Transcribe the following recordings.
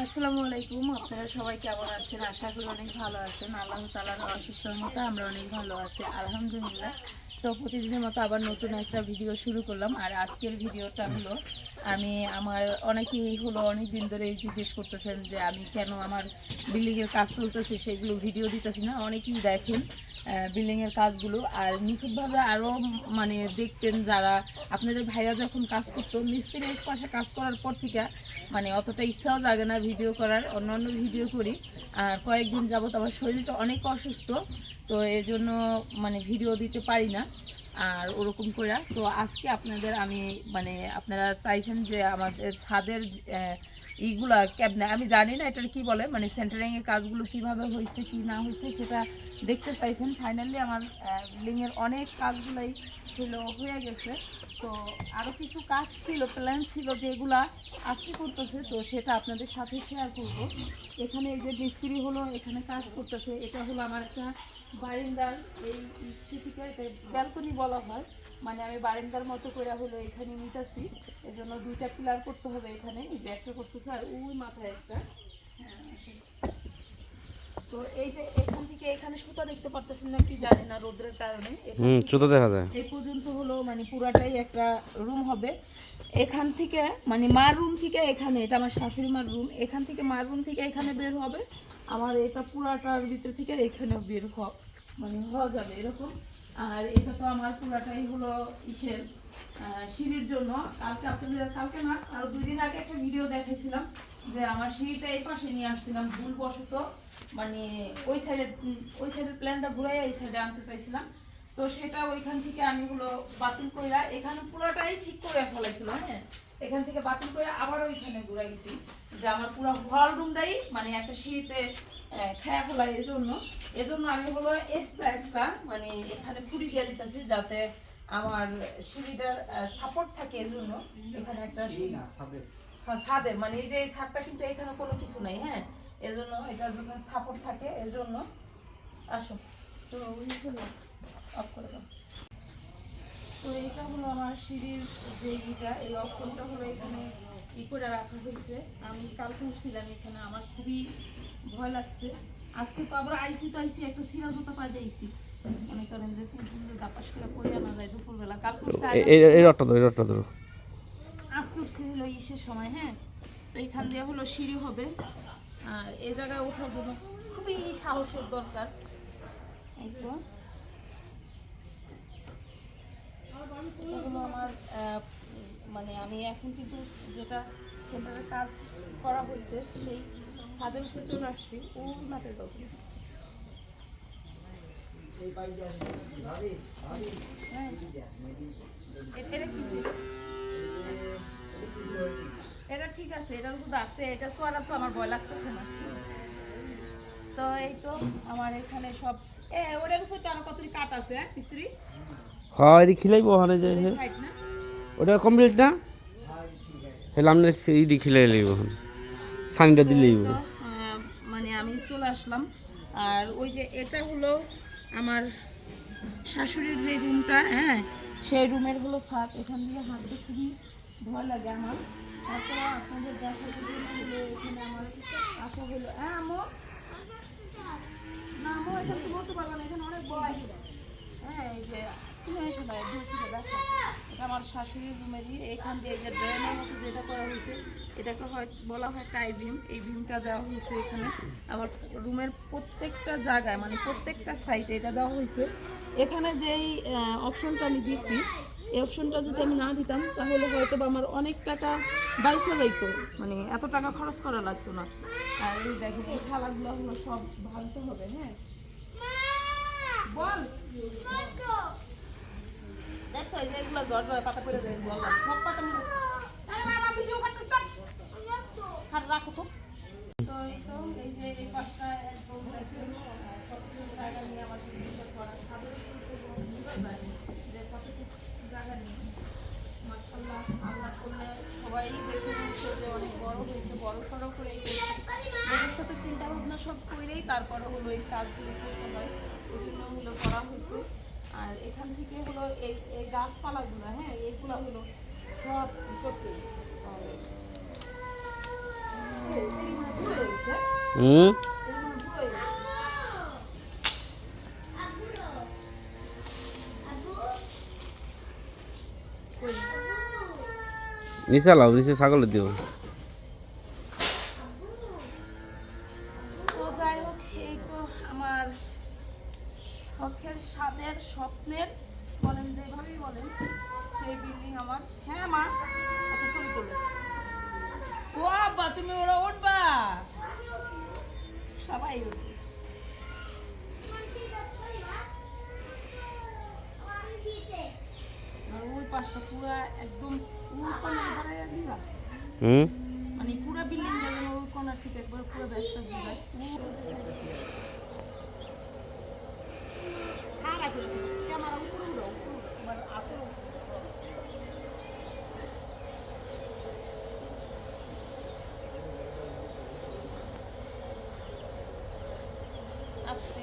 আসসালামু আলাইকুম, আপনারা সবাই কেমন আছেন? আশা করি অনেক ভালো আছেন। আল্লাহ তালার অসুস্থর মতো আমরা অনেক ভালো আছি, আলহামদুলিল্লাহ। তো প্রতিদিনের মতো আবার নতুন একটা ভিডিও শুরু করলাম। আর আজকের ভিডিওটা হলো, আমি আমার, অনেকেই হলো অনেক দিন ধরে জিজ্ঞেস করতেছেন যে আমি কেন আমার বিল্ডিংয়ের কাজ চলতেছে, সেগুলো ভিডিও দিতেছি না। অনেকেই দেখেন বিল্ডিংয়ের কাজগুলো। আর নিখুঁতভাবে আরও মানে দেখতেন যারা, আপনাদের ভাইয়া যখন কাজ করতো মিস্ত্রির পাশে কাজ করার পর থেকে মানে অতটা ইচ্ছাও জাগে না ভিডিও করার অন্য অন্য ভিডিও করি। আর কয়েকদিন যাবত আমার শরীরটা অনেক অসুস্থ, তো এই জন্য মানে ভিডিও দিতে পারি না। আর ওরকম করে। তো আজকে আপনাদের আমি মানে আপনারা চাইছেন যে আমাদের ছাদের আহ, ইগুলা ক্যাবিনে আমি জানি না এটার কি বলে মানে সেন্টারিংয়ের কাজগুলো কীভাবে হয়েছে কি না হয়েছে সেটা দেখতে চাইছেন। ফাইনালি আমার বিল্ডিংয়ের অনেক কাজগুলোই ছিল হয়ে গেছে। তো আরও কিছু কাজ ছিল প্ল্যান ছিল যেগুলা আজকে করতেছে তো সেটা আপনাদের সাথে শেয়ার করব। এখানে এই যে মিস্ত্রি হলো এখানে কাজ করতেছে এটা হলো আমার একটা বারিন্দার এই ব্যালকনি বলা হয়। মানে আমি বারিন্দার মতো করে হলো এখানে নিতেছি। এর জন্য দুইটা পিলার করতে হবে এখানে একটা করতেছে আর ওই মাথায় একটা। হ্যাঁ, তো এই যে এখান থেকে এখানে সুতা দেখতে পারতেছেন না কি জানি না রোদ্রের কারণে। হুম ছোট দেখা যায়। এই পর্যন্ত হলো মানে পুরাটাই একটা রুম হবে। এখান থেকে মানে মার রুম থেকে এখানে এটা আমার শাশুড়ি মার রুম এখান থেকে মার রুম থেকে এখানে বের হবে। আমার এটা পুরাটার ভিতর থেকে এখানে বের হ মানে হওয়া যাবে এরকম। আর এটা তো আমার পুরাটাই হলো ইসের সিঁড়ির জন্য। কালকে আপনাদের, কালকে না, আর দুই দিন আগে একটা ভিডিও দেখেছিলাম যে আমার সিঁড়িটা এই পাশে নিয়ে আসছিলাম, ভুলবশত। মানে ওই সাইডে ওই সাইডের প্ল্যানটা ঘুরাই এই সাইডে আনতে চাইছিলাম। তো সেটা ওইখান থেকে আমি হলো বাতিল কইরা এখানে পুরোটাই ঠিক করে ফেলাইছিলাম হ্যাঁ? এখান থেকে বাতিল করে আবার ওইখানে ঘুরাইছি যে আমার পুরো হল রুমটাই মানে একটা সিঁড়িতে খেয়া ফেলাই এজন্য। এজন্য আমি হলো এক্সট্রা একটা মানে এখানে ফুড়ি দিয়ে দিতেছি যাতে আমার সিঁড়িটার সাপোর্ট থাকে এজন্য এখানে একটা হ্যাঁ ছাদের মানে এই যে এই ছাদটা কিন্তু এখানে কোনো কিছু নাই হ্যাঁ? এজন্য এটা যখন সাপোর্ট থাকে এর জন্য আসো। তো অফ করে দাও। তো এটা হলো আমার সিঁড়ির যে ইটা এই অপশনটা হলো এখানে ই করে রাখা হয়েছে। আমি কালকে উঠছিলাম এখানে আমার খুবই ভয় লাগছে। আজকে তো আবার আইসি তো আইসি একটা সিরা জুতা পাই দিয়েছি মনে করেন যে কোন সুন্দর দাপাস করে পড়ে আনা যায় দুপুরবেলা। কালকে এই ধরো এই রডটা ধরো। আজকে উঠছে হলো ইসের সময় হ্যাঁ? তো এইখান দিয়ে হলো সিঁড়ি হবে। আর এ জায়গায় ওঠার জন্য খুবই সাহসের দরকার। এই তো। এটা হলো আমার মানে আমি এখন কিন্তু যেটা সেন্টারে কাজ করা হয়েছে, সেই ছাদের উপরে চলে আসছি, ও মাঠে দোকান হ্যাঁ। এটা কি এটা ঠিক আছে এটা তো আমার ভয় লাগতেছে না। তো এই তো আমার এখানে সব, এ উপর তো আরও কতটি কাট আছে হ্যাঁ মিস্ত্রি? হ্যাঁ এটি খিলাইব ওখানে যে ওটা কমপ্লিট না? তাহলে আমরা এইটি খিলাই লইব এখন। সানিটা দিলেই মানে আমি চলে আসলাম। আর ওই যে এটা হলো আমার শাশুড়ির যে রুমটা হ্যাঁ সেই রুমের হলো ছাদ। এখান দিয়ে হাঁটতে খুবই ভয় লাগে আমার। তারপরে আপনাদের জন্য হলো এখানে আমার আসা হলো হ্যাঁ আমো না আমো এখানে বলতে পারব না এখানে অনেক ভয় হ্যাঁ এই যে এটা আমার শাশুড়ির রুমেরই এখান দিয়ে যে ড্রেনের মতো যেটা করা হয়েছে, এটাকে হয় বলা হয় টাই ভিম এই ভিমটা দেওয়া হয়েছে এখানে। আবার রুমের প্রত্যেকটা জায়গায় মানে প্রত্যেকটা সাইডে এটা দেওয়া হয়েছে। এখানে যেই অপশনটা আমি দিছি, এই অপশনটা যদি আমি না দিতাম, তাহলে হয়তো বা আমার অনেক টাকা বাইসে যাইতো। মানে এত টাকা খরচ করা লাগতো না। আর এই দেখেন, এই খালাগুলো হলো সব ভাঙতে হবে হ্যাঁ? বল! দেখছ এই যে এগুলো জ্বর জ্বর পাতা করে দেয় বললাম সব পাতা মনে হচ্ছে। ভিডিও করতেছ না। রাখো তো। তো এই তো, এই যে এই পাশটা একদম দেখেন, আহ, কতটুকু জায়গা নিয়ে আমার করা। যে জায়গা নিয়ে। মাশাআল্লাহ, আল্লাহ করলে সবাই দেখে বলছে যে অনেক বড় হয়েছে, বড় সড়ো। ভবিষ্যতে চিন্তা ভাবনা সব করেই তারপরে হলো এই কাজগুলো করতে হয় ওই জন্য হলো করা হয়েছে আর এখান থেকে হলো এই এই গাছপালাগুলো হ্যাঁ এইগুলো হলো সব করতে হুম? নিচে লাও, নিচে ছাগলের দিও তুমি ওরা উঠবা। সবাই উঠবে। ওই পাশটা পুরা একদম দিবা। হুম? মানে পুরো বিল্ডিং যেন ওই থেকে একবার পুরো ব্যস্ত করে ক্যামেরা উপরে উপরে। আতর উপরে। আস্তে।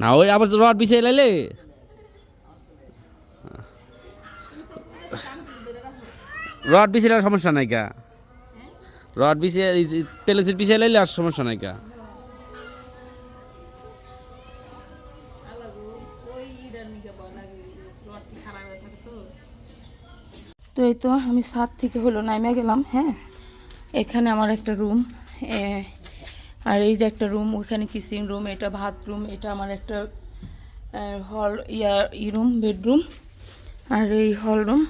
না, ওই আবার রড বিছিয়ে লাইলে? রড বিছিয়ে সমস্যা নাই কা? রড বিছিয়ে পেলেসির বিছিয়ে লাইলে আর সমস্যা নাই কা? তো এই তো, আমি সাত থেকে হলো নামে গেলাম হ্যাঁ? এখানে আমার একটা রুম আর এই যে একটা রুম ওইখানে কিচিং রুম এটা ভাত রুম এটা আমার একটা হল ইয়ার ই রুম বেডরুম আর এই হল রুম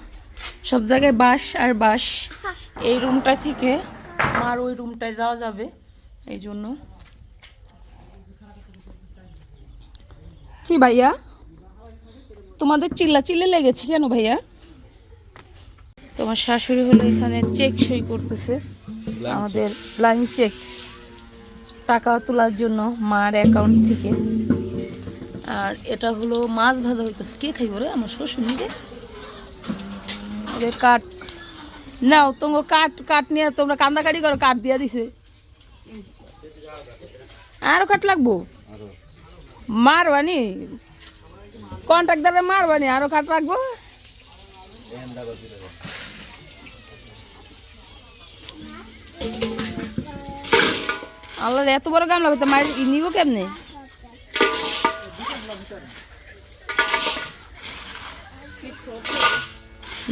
সব জায়গায় বাস আর বাস। এই রুমটা থেকে আমার ওই রুমটায় যাওয়া যাবে এই জন্য। কি ভাইয়া? তোমাদের চিল্লা চিল্লে লেগেছে কেন ভাইয়া? তোমার শাশুড়ি হলো এখানে চেক সই করতেছে। আমাদের ব্লাইন্ড চেক টাকা তোলার জন্য মার অ্যাকাউন্ট থেকে। আর এটা হলো মাছ ভাজা হইতেছে। কে খাইব রে? আমার শ্বশুর নিজে। কাঠ। নাও তোমার কাঠ কাঠ নিয়ে তোমরা কান্দাকাটি করো, কাঠ দিয়ে দিছে। আরও কাঠ লাগবো? মারবানি? কন্ট্রাক্টারে মারবানি? আরও কাঠ রাখব আল্লাহ এত বড় গামলা হইতে মার নিব কেমনে?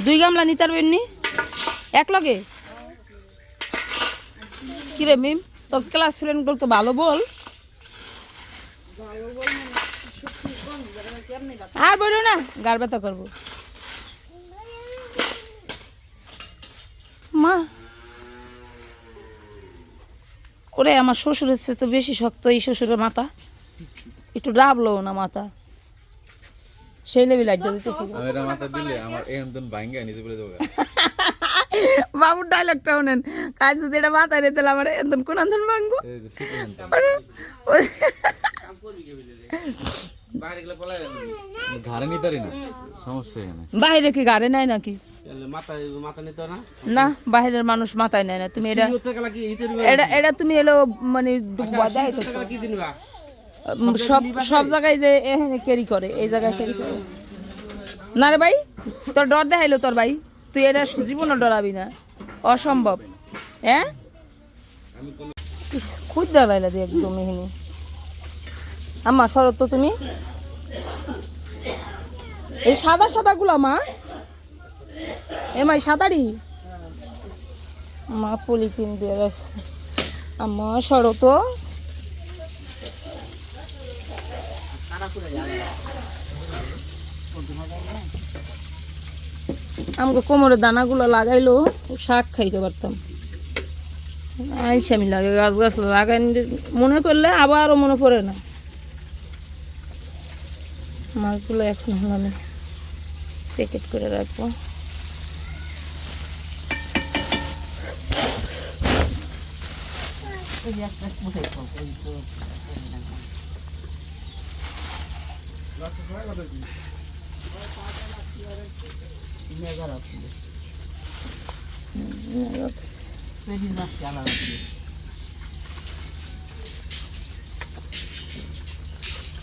দুই গামলা নিতে পারবেন নি এক লগে? কিরে মিম, তোর ক্লাস ফ্রেন্ড তো ভালো বল। আর বলো না গার ব্যথা করব। মা ওরে আমার শ্বশুর চেয়ে তো বেশি শক্ত এই শ্বশুরের মাথা। একটু ডাবলো না মাথা। সেই লেভেল দিতেছে। মাথা দিলে আমার ভাঙ্গা নিজে বলে দেবো বাবুর ডায়লগটা শোনেন কাজ যদি এটা মাথায় রেতে আমার এমন কোন আন্দোলন ভাঙবো ঘাড়ে নিতে না? সমস্যা এখানে। বাইরে কি গাড়ি নাই নাকি? না? না বাইরের মানুষ মাথায় নেয় না। তুমি এটা এটা এটা তুমি এলো মানে তো গেলা কি দিনবা সব সব জায়গায় যে এখানে ক্যারি করে এই জায়গায় ক্যারি করে। না রে ভাই তোর ডর দেখাইলো তোর ভাই। তুই এটা জীবনও ডরাবি না। অসম্ভব। হ্যাঁ? দাঁড়াইলা দিয়ে একদম এখানে। আম্মা শরৎ তো তুমি। এই সাদা সাদা গুলা মা। এ মাই সাদারি মা পলিটিন দিয়ে রাখছে আম্মা তো। আমাকে কোমরের দানাগুলো লাগাইলো, শাক খাইতে পারতাম। আইসি আমি লাগে গাছ গাছ লাগাই মনে করলে আবারও মনে পড়ে না। মাছগুলো এখন হলো আমি প্যাকেট করে রাখবো মেগার আছে মেগার বেশি মাছ চালা আছে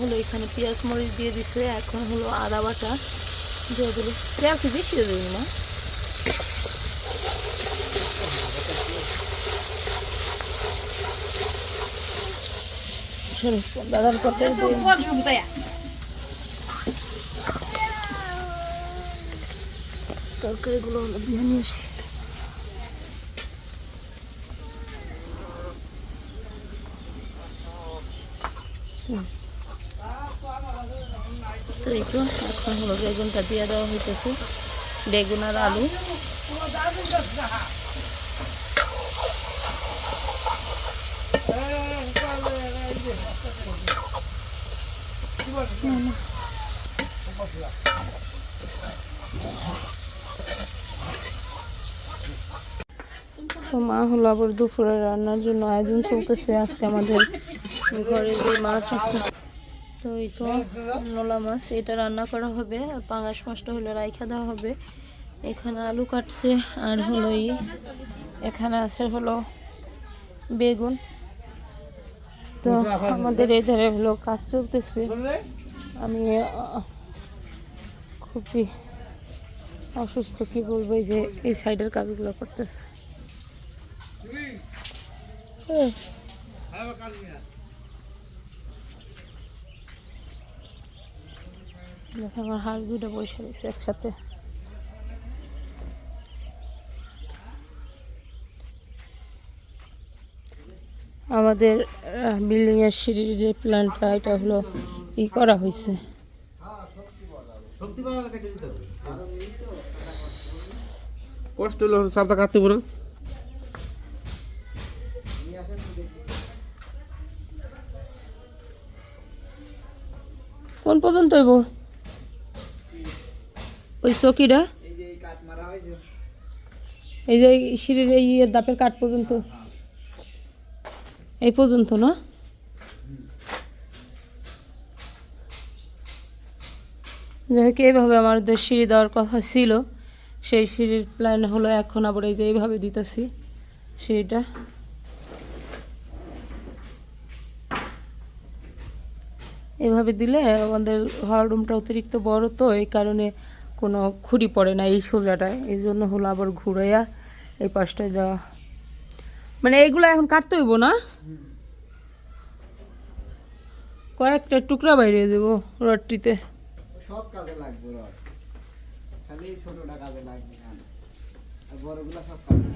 হলো এখানে পেঁয়াজ মরিচ দিয়ে দিচ্ছে এখন হলো আদা বাটা দিয়ে দিল। পেঁয়াজ বেশি দিয়ে দিবি মা দাদার করতে তরকারিগুলো হলো আসি। তো এই তো এখন হলো বেগুনটা দিয়ে দেওয়া হইতেছে। বেগুন আর আলু। তো মা হলো আবার দুপুরে রান্নার জন্য আয়োজন চলতেছে আজকে আমাদের ঘরে যে মাছ আছে। তো এই তো নোলা মাছ এটা রান্না করা হবে আর পাঙাশ মাছটা হলো রাইখা দেওয়া হবে। এখানে আলু কাটছে আর হলো এখানে আছে হলো বেগুন। তো আমাদের এই ধারে হলো কাজ চলতেছে। আমি খুবই অসুস্থ কি বলব যে এই সাইডের কাজগুলো করতেছে। এই, দেখো আমার হাঁস দুটো বসে রয়েছে একসাথে। আমাদের বিল্ডিং এর সিঁড়ির যে প্ল্যানটা এটা হলো ই করা হয়েছে। কষ্ট হলো সাপটা কাটতে পারো কোন পর্যন্ত হইব? ওই চকিটা? এই যে সিঁড়ির এই দাপের কাঠ পর্যন্ত। এই পর্যন্ত না? যাই হোক, এইভাবে আমাদের সিঁড়ি দেওয়ার কথা ছিল। সেই সিঁড়ির প্ল্যান হলো এখন আবার এই যে এইভাবে দিতেছি সিঁড়িটা। এভাবে দিলে আমাদের হল রুমটা অতিরিক্ত বড় তো, এই কারণে কোনো খুঁড়ি পড়ে না এই সোজাটায়। এই জন্য হলো আবার ঘুরাইয়া এই পাশটায় দেওয়া। মানে এইগুলো এখন কাটতে হইব না? কয়েকটা টুকরা বাইরে দেবো রডটিতে। সব কাজে লাগবে রড। খালি ছোটটা কাজে লাগবে আর বড়গুলো সব কাজে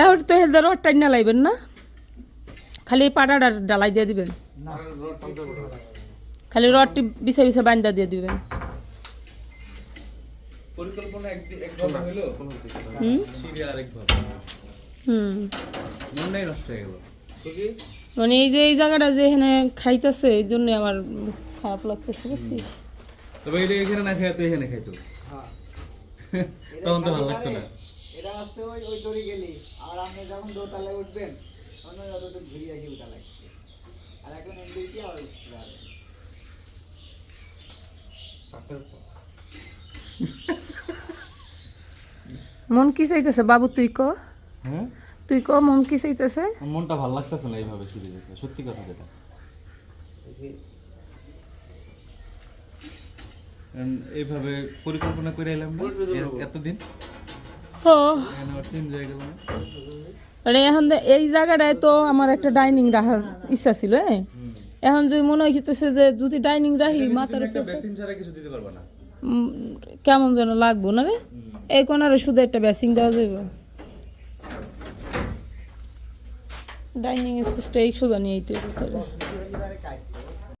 এখন তো হেলদার লাইবেন না? খালি পাটাটা ডালাই দিয়ে দিবেন। খালি রডটি বিছে বিছে বান্দা দিয়ে দিবেন পরিকল্পনা একদিন একভাবে হইল হুম সিঁড়ি আরেকভাবে হুম মনটাই নষ্ট হয়ে গেল মানে এই যে এই জায়গাটা যে এখানে খাইতেছে এই জন্য আমার খারাপ লাগতেছে বুঝছিস? তবে এটা এখানে না খাইতো এখানে খাইতো। হ্যাঁ। তখন তো ভালো লাগতো না। এটা হচ্ছে ওই ওই দড়ি গেলি। আর আপনি যখন দোতলায় উঠবেন তখন ওই অতটুকু ঘুরিয়ে গিয়ে উঠা লাগবে। আর এখন এমনি কি আর উঠতে। মন কি চাইতেছে? বাবু তুই ক। হ্যাঁ? তুই ক মন কি চাইতেছে? মনটা ভালো লাগতেছে না এইভাবে দেখে সত্যি কথা যেটা। এইভাবে পরিকল্পনা করে এলাম এতদিন? মানে এখন এই জায়গাটায় তো আমার একটা ডাইনিং রাখার ইচ্ছা ছিল হ্যাঁ? এখন যদি মনে হইতেছে যে যদি ডাইনিং রাখি মাথার একটা বেসিন ছাড়া কিছু দিতে পারবে না। কেমন যেন লাগবো না রে? এই আর শুধু একটা ব্যাসিং দেওয়া যাইব। ডাইনিং স্পেসটা এই শুধু নিয়ে